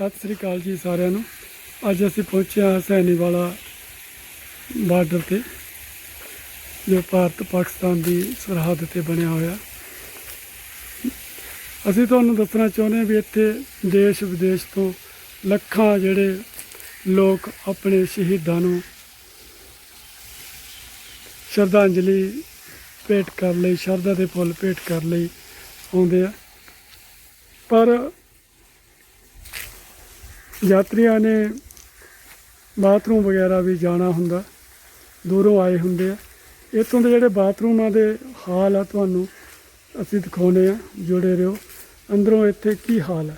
ਸਤਿ ਸ੍ਰੀ ਅਕਾਲ ਜੀ ਸਾਰਿਆਂ ਨੂੰ। ਅੱਜ ਅਸੀਂ ਪਹੁੰਚੇ ਹਾਂ ਸੈਣੀ ਵਾਲਾ ਬਾਰਡਰ ਤੇ, ਜੋ ਭਾਰਤ ਪਾਕਿਸਤਾਨ ਦੀ ਸਰਹੱਦ ਤੇ ਬਣਿਆ ਹੋਇਆ। ਅਸੀਂ ਤੁਹਾਨੂੰ ਦੱਸਣਾ ਚਾਹੁੰਦੇ ਹਾਂ ਵੀ ਇੱਥੇ ਦੇਸ਼ ਵਿਦੇਸ਼ ਤੋਂ ਲੱਖਾਂ ਜਿਹੜੇ ਲੋਕ ਆਪਣੇ ਸ਼ਹੀਦਾਂ ਨੂੰ ਸ਼ਰਧਾਂਜਲੀ ਭੇਟ ਕਰ ਲਈ, ਸ਼ਰਧਾ ਦੇ ਫੁੱਲ ਭੇਟ ਕਰ ਲਈ ਆਉਂਦੇ ਆ। ਪਰ ਯਾਤਰੀਆਂ ਨੇ ਬਾਥਰੂਮ ਵਗੈਰਾ ਵੀ ਜਾਣਾ ਹੁੰਦਾ। ਦੂਰੋਂ ਆਏ ਹੁੰਦੇ ਆ। ਇੱਥੋਂ ਦੇ ਜਿਹੜੇ ਬਾਥਰੂਮਾਂ ਦੇ ਹਾਲ ਆ ਤੁਹਾਨੂੰ ਅਸੀਂ ਦਿਖਾਉਨੇ ਆ। ਜੁੜੇ ਰਹੋ। ਅੰਦਰੋਂ ਇੱਥੇ ਕੀ ਹਾਲ ਹੈ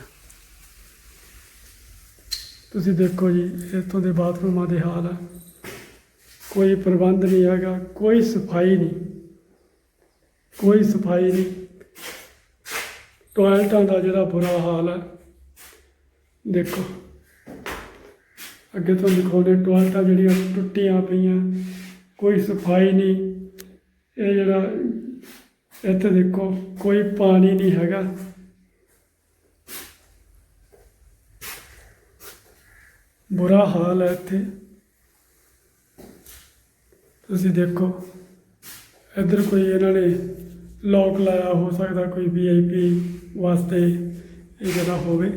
ਤੁਸੀਂ ਦੇਖੋ ਜੀ, ਇੱਥੋਂ ਦੇ ਬਾਥਰੂਮਾਂ ਦੇ ਹਾਲ ਆ। ਕੋਈ ਪ੍ਰਬੰਧ ਨਹੀਂ ਹੈਗਾ, ਕੋਈ ਸਫ਼ਾਈ ਨਹੀਂ। ਕੋਈ ਸਫ਼ਾਈ ਨਹੀਂ। ਟਾਇਲਟਾਂ ਦਾ ਜਿਹੜਾ ਬੁਰਾ ਹਾਲ ਹੈ ਦੇਖੋ। ਅੱਗੇ ਤੋਂ ਦਿਖਾਉਂਦੇ ਟੋਇਲਟਾਂ ਜਿਹੜੀਆਂ ਟੁੱਟੀਆਂ ਪਈਆਂ, ਕੋਈ ਸਫ਼ਾਈ ਨਹੀਂ। ਇਹ ਜਿਹੜਾ ਇੱਥੇ ਦੇਖੋ, ਕੋਈ ਪਾਣੀ ਨਹੀਂ ਹੈਗਾ। ਬੁਰਾ ਹਾਲ ਹੈ ਇੱਥੇ। ਤੁਸੀਂ ਦੇਖੋ, ਇੱਧਰ ਕੋਈ ਇਹਨਾਂ ਨੇ ਲੋਕ ਲਾਇਆ ਹੋ ਸਕਦਾ, ਕੋਈ ਵੀਆਈਪੀ ਵਾਸਤੇ ਇਹ ਜਗ੍ਹਾ ਹੋਵੇ।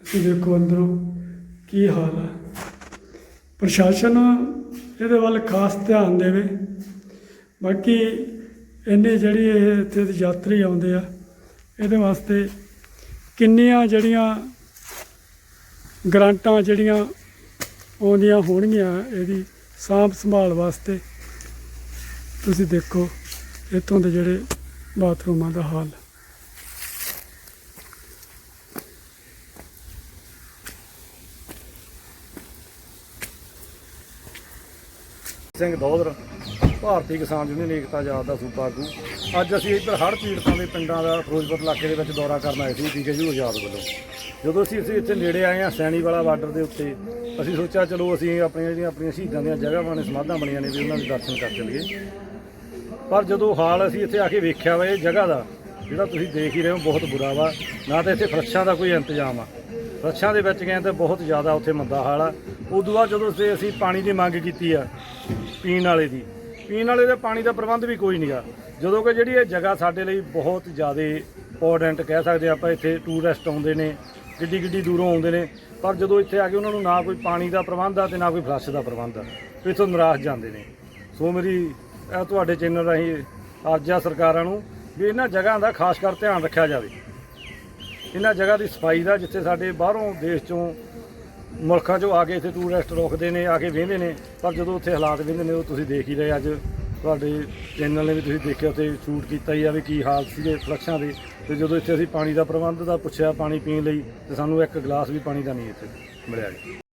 ਤੁਸੀਂ ਦੇਖੋ ਅੰਦਰੋਂ। ਕੀ ਹਾਲ ਹੈ? ਪ੍ਰਸ਼ਾਸਨ ਇਹਦੇ ਵੱਲ ਖਾਸ ਧਿਆਨ ਦੇਵੇ। ਬਾਕੀ ਇੰਨੇ ਜਿਹੜੀ ਇਹ ਇੱਥੇ ਦੇ ਯਾਤਰੀ ਆਉਂਦੇ ਆ, ਇਹਦੇ ਵਾਸਤੇ ਕਿੰਨੀਆਂ ਜਿਹੜੀਆਂ ਗ੍ਰਾਂਟਾਂ ਜਿਹੜੀਆਂ ਆਉਂਦੀਆਂ ਹੋਣਗੀਆਂ ਇਹਦੀ ਸਾਂਭ ਸੰਭਾਲ ਵਾਸਤੇ, ਤੁਸੀਂ ਦੇਖੋ ਇੱਥੋਂ ਦੇ ਜਿਹੜੇ ਬਾਥਰੂਮਾਂ ਦਾ ਹਾਲ। ਸਿੰਘ ਦੌਧਰ, ਭਾਰਤੀ ਕਿਸਾਨ ਯੂਨੀਅਨ ਏਕਤਾ ਆਜ਼ਾਦ ਦਾ ਸੂਬਾ ਆਗੂ। ਅੱਜ ਅਸੀਂ ਇੱਧਰ ਹੜ੍ਹ ਪੀੜਤਾਂ ਦੇ ਪਿੰਡਾਂ ਦਾ ਫਿਰੋਜ਼ਪੁਰ ਇਲਾਕੇ ਦੇ ਵਿੱਚ ਦੌਰਾ ਕਰਨ ਆਏ ਸੀ ਠੀਕ ਹੈ ਜੀ ਆਜ਼ਾਦ ਵੱਲੋਂ। ਜਦੋਂ ਅਸੀਂ ਅਸੀਂ ਇੱਥੇ ਨੇੜੇ ਆਏ ਹਾਂ ਸੈਣੀ ਵਾਲਾ ਬਾਰਡਰ ਦੇ ਉੱਤੇ, ਅਸੀਂ ਸੋਚਿਆ, ਚਲੋ ਅਸੀਂ ਆਪਣੀਆਂ ਜਿਹੜੀਆਂ ਆਪਣੀਆਂ ਸ਼ਹੀਦਾਂ ਦੀਆਂ ਜਗ੍ਹਾਵਾਂ ਨੇ, ਸਮਾਧਾਂ ਬਣੀਆਂ ਨੇ, ਵੀ ਉਹਨਾਂ ਦੇ ਦਰਸ਼ਨ ਕਰ ਚਲੀਏ। ਪਰ ਜਦੋਂ ਹਾਲ ਅਸੀਂ ਇੱਥੇ ਆ ਕੇ ਵੇਖਿਆ ਵਾ, ਇਹ ਜਗ੍ਹਾ ਦਾ, ਜਿਹੜਾ ਤੁਸੀਂ ਦੇਖ ਹੀ ਰਹੇ ਹੋ, ਬਹੁਤ ਬੁਰਾ ਵਾ। ਨਾ ਤਾਂ ਇੱਥੇ ਫਰਸ਼ਾਂ ਦਾ ਕੋਈ ਇੰਤਜ਼ਾਮ ਆ। ਫਰਸ਼ਾਂ ਦੇ ਵਿੱਚ ਗਏ ਤਾਂ ਬਹੁਤ ਜ਼ਿਆਦਾ ਉੱਥੇ ਮੰਦਾ ਹਾਲ ਆ। ਉਦੋਂ ਬਾਅਦ ਜਦੋਂ ਅਸੀਂ ਪਾਣੀ ਦੀ ਮੰਗ ਕੀਤੀ ਆ ਪੀਣ ਵਾਲੇ ਦੀ। ਪੀਣ ਵਾਲੇ ਦੇ ਪਾਣੀ ਦਾ ਪ੍ਰਬੰਧ ਵੀ ਕੋਈ ਨਹੀਂਗਾ ਜਦੋਂ ਕਿ ਜਿਹੜੀ ਇਹ ਜਗ੍ਹਾ ਸਾਡੇ ਲਈ ਬਹੁਤ ਜ਼ਿਆਦਾ ਇੰਪੋਰਟੈਂਟ ਕਹਿ ਸਕਦੇ ਆਪਾਂ, ਇੱਥੇ ਟੂਰਿਸਟ ਆਉਂਦੇ ਨੇ ਕਿੱਡੀ ਕਿੱਡੀ ਦੂਰੋਂ ਆਉਂਦੇ ਨੇ। ਪਰ ਜਦੋਂ ਇੱਥੇ ਆ ਕੇ ਉਹਨਾਂ ਨੂੰ ਨਾ ਕੋਈ ਪਾਣੀ ਦਾ ਪ੍ਰਬੰਧ ਆ ਤੇ ਨਾ ਕੋਈ ਫਲੱਸ਼ ਦਾ ਪ੍ਰਬੰਧ ਆ, ਤੇ ਇੱਥੋਂ ਨਿਰਾਸ਼ ਜਾਂਦੇ ਨੇ। ਸੋ ਮੇਰੀ, ਇਹ ਤੁਹਾਡੇ ਚੈਨਲ ਰਾਹੀਂ ਅਰਜ਼ ਆ ਸਰਕਾਰਾਂ ਨੂੰ ਵੀ ਇਹਨਾਂ ਜਗ੍ਹਾ ਦਾ ਖਾਸ ਕਰ ਧਿਆਨ ਰੱਖਿਆ ਜਾਵੇ। ਇਹਨਾਂ ਜਗ੍ਹਾ ਦੀ ਸਫ਼ਾਈ ਦਾ ਜਿੱਥੇ ਸਾਡੇ ਬਾਹਰੋਂ ਦੇਸ਼ ਚੋਂ ਮੁਲਕਾਂ ਚੋਂ ਆ ਕੇ ਇੱਥੇ ਟੂਰਿਸਟ ਰੋਕਦੇ ਨੇ, ਆ ਕੇ ਵੇਂਦੇ ਨੇ, ਪਰ ਜਦੋਂ ਉੱਥੇ ਹਾਲਾਤ ਵੇਂਦੇ ਨੇ, ਉਹ ਤੁਸੀਂ ਦੇਖ ਹੀ ਰਹੇ ਅੱਜ। ਤੁਹਾਡੇ ਚੈਨਲ ਨੇ ਵੀ ਤੁਸੀਂ ਦੇਖਿਆ, ਉੱਥੇ ਸ਼ੂਟ ਕੀਤਾ ਹੀ ਆ ਵੀ ਕੀ ਹਾਲ ਸੀਗੇ ਫਲੱਸ਼ਾਂ ਦੇ। ਤੇ ਜਦੋਂ ਇੱਥੇ ਅਸੀਂ ਪਾਣੀ ਦਾ ਪ੍ਰਬੰਧ ਦਾ ਪੁੱਛਿਆ ਪਾਣੀ ਪੀਣ ਲਈ, ਤੇ ਸਾਨੂੰ ਇੱਕ ਗਲਾਸ ਵੀ ਪਾਣੀ ਦਾ ਨਹੀਂ ਇੱਥੇ ਮਿਲਿਆ ਜੀ।